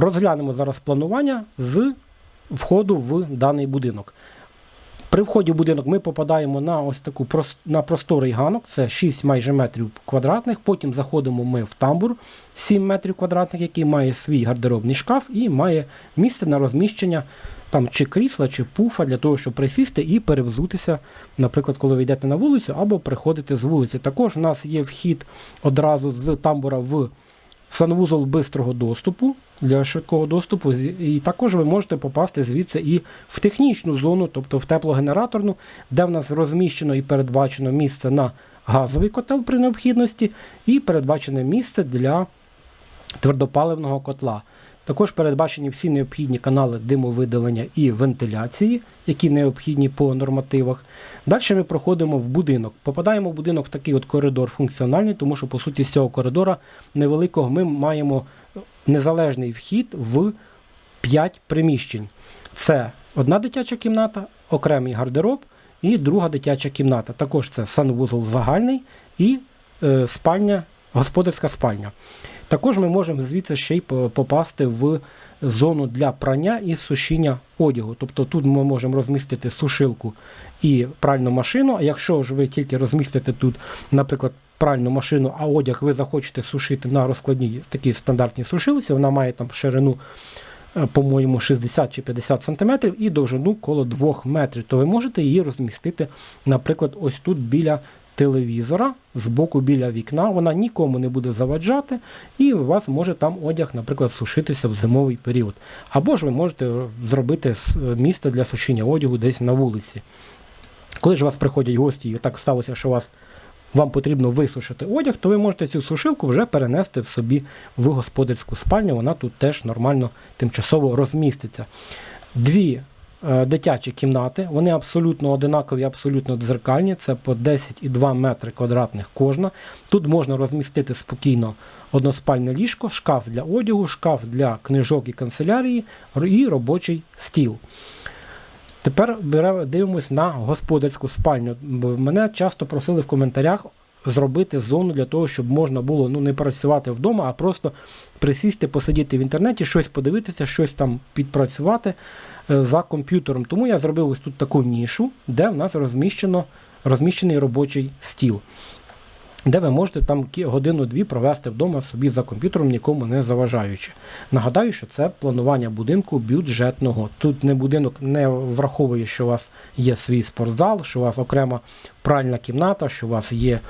Розглянемо зараз планування з входу в даний будинок. При вході в будинок ми попадаємо на ось таку на просторий ганок, це 6 майже метрів квадратних. Потім заходимо ми в тамбур 7 метрів квадратних, який має свій гардеробний шкаф і має місце на розміщення там чи крісла, чи пуфа для того, щоб присісти і перевзутися, наприклад, коли ви йдете на вулицю або приходите з вулиці. Також у нас є вхід одразу з тамбура в санвузол бистрого доступу для швидкого доступу. І також ви можете попасти звідси і в технічну зону, тобто в теплогенераторну, де в нас розміщено і передбачено місце на газовий котел при необхідності, і передбачене місце для твердопаливного котла. Також передбачені всі необхідні канали димовидалення і вентиляції, які необхідні по нормативах. Далі ми проходимо в будинок. Попадаємо в будинок в такий от коридор функціональний, тому що, по суті, з цього коридора невеликого ми маємо незалежний вхід в 5 приміщень. Це одна дитяча кімната, окремий гардероб і друга дитяча кімната. Також це санвузол загальний і е, спальня, господарська спальня. Також ми можемо звідси ще й попасти в зону для прання і сушіння одягу. Тобто тут ми можемо розмістити сушилку і пральну машину. А якщо ж ви тільки розмістите тут, наприклад, пральну машину, а одяг ви захочете сушити на розкладній такій стандартній сушилці, вона має там ширину, е, по-моєму, 60 чи 50 см і довжину коло 2 метрів, то ви можете її розмістити, наприклад, ось тут біля телевізора, збоку біля вікна. Вона нікому не буде заваджати, і у вас може там одяг, наприклад, сушитися в зимовий період. Або ж ви можете зробити місце для сушіння одягу десь на вулиці. Коли ж у вас приходять гості, і так сталося, що вас вам потрібно висушити одяг, то ви можете цю сушилку вже перенести в собі в господарську спальню. Вона тут теж нормально тимчасово розміститься. Дві дитячі кімнати, вони абсолютно одинакові, абсолютно дзеркальні. Це по 10,2 метри квадратних кожна. Тут можна розмістити спокійно односпальне ліжко, шкаф для одягу, шкаф для книжок і канцелярії і робочий стіл. Тепер дивимось на господарську спальню. Мене часто просили в коментарях зробити зону для того, щоб можна було ну, не працювати вдома, а просто присісти, посидіти в інтернеті, щось подивитися, щось там підпрацювати е, за комп'ютером. Тому я зробив ось тут таку нішу, де в нас розміщено, розміщений робочий стіл. Де ви можете там годину-дві провести вдома собі за комп'ютером, нікому не заважаючи. Нагадаю, що це планування будинку бюджетного. Тут не будинок не враховує, що у вас є свій спортзал, що у вас окрема пральна кімната, що у вас є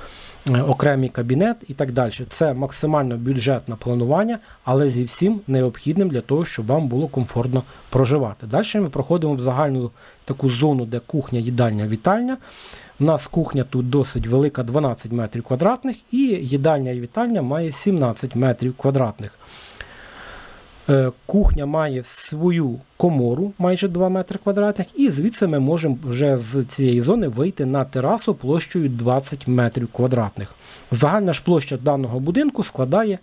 е, окремий кабінет і так далі. Це максимально бюджетне планування, але зі всім необхідним для того, щоб вам було комфортно проживати. Далі ми проходимо в загальну таку зону, де кухня, їдальня, вітальня. У нас кухня тут досить велика, 12 метрів квадратних, і їдальня і вітальня має 17 метрів квадратних. Е, Кухня має свою комору майже 2 метри квадратних, і звідси ми можемо вже з цієї зони вийти на терасу площею 20 метрів квадратних. Загальна ж площа даного будинку складає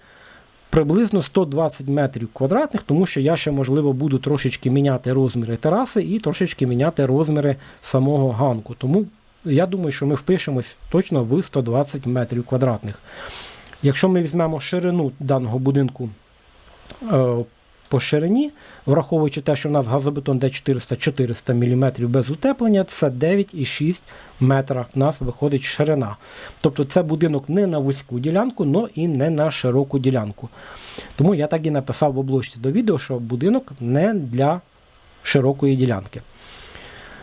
приблизно 120 метрів квадратних, тому що я ще, можливо, буду трошечки міняти розміри тераси і трошечки міняти розміри самого ганку. Тому я думаю, що ми впишемось точно в 120 метрів квадратних. Якщо ми візьмемо ширину даного будинку е, по ширині, враховуючи те, що в нас газобетон D400 400 мм без утеплення, це 9,6 метра в нас виходить ширина. Тобто це будинок не на вузьку ділянку, але і не на широку ділянку. Тому я так і написав в облочці до відео, що будинок не для широкої ділянки.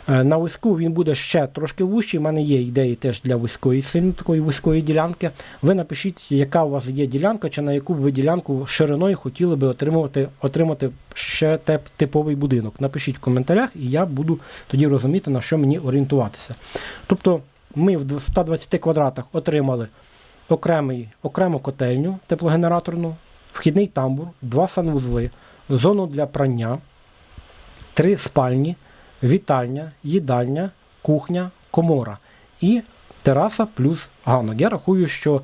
Е, На вузьку він буде ще трошки вущий. У мене є ідеї теж для вузької, сильно такої вузької ділянки. Ви напишіть, яка у вас є ділянка, чи на яку б ви ділянку шириною хотіли би отримувати, отримати ще тип, типовий будинок. Напишіть в коментарях, і я буду тоді розуміти, на що мені орієнтуватися. Тобто ми в 120 квадратах отримали окремий, окрему котельню теплогенераторну, вхідний тамбур, два санвузли, зону для прання, три спальні, вітальня, їдальня, кухня, комора і тераса плюс ганок. Я рахую, що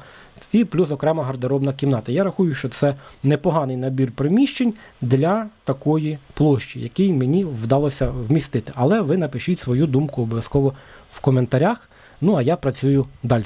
і плюс окрема гардеробна кімната. Я рахую, що це непоганий набір приміщень для такої площі, який мені вдалося вмістити. Але ви напишіть свою думку обов'язково в коментарях. Ну а я працюю далі.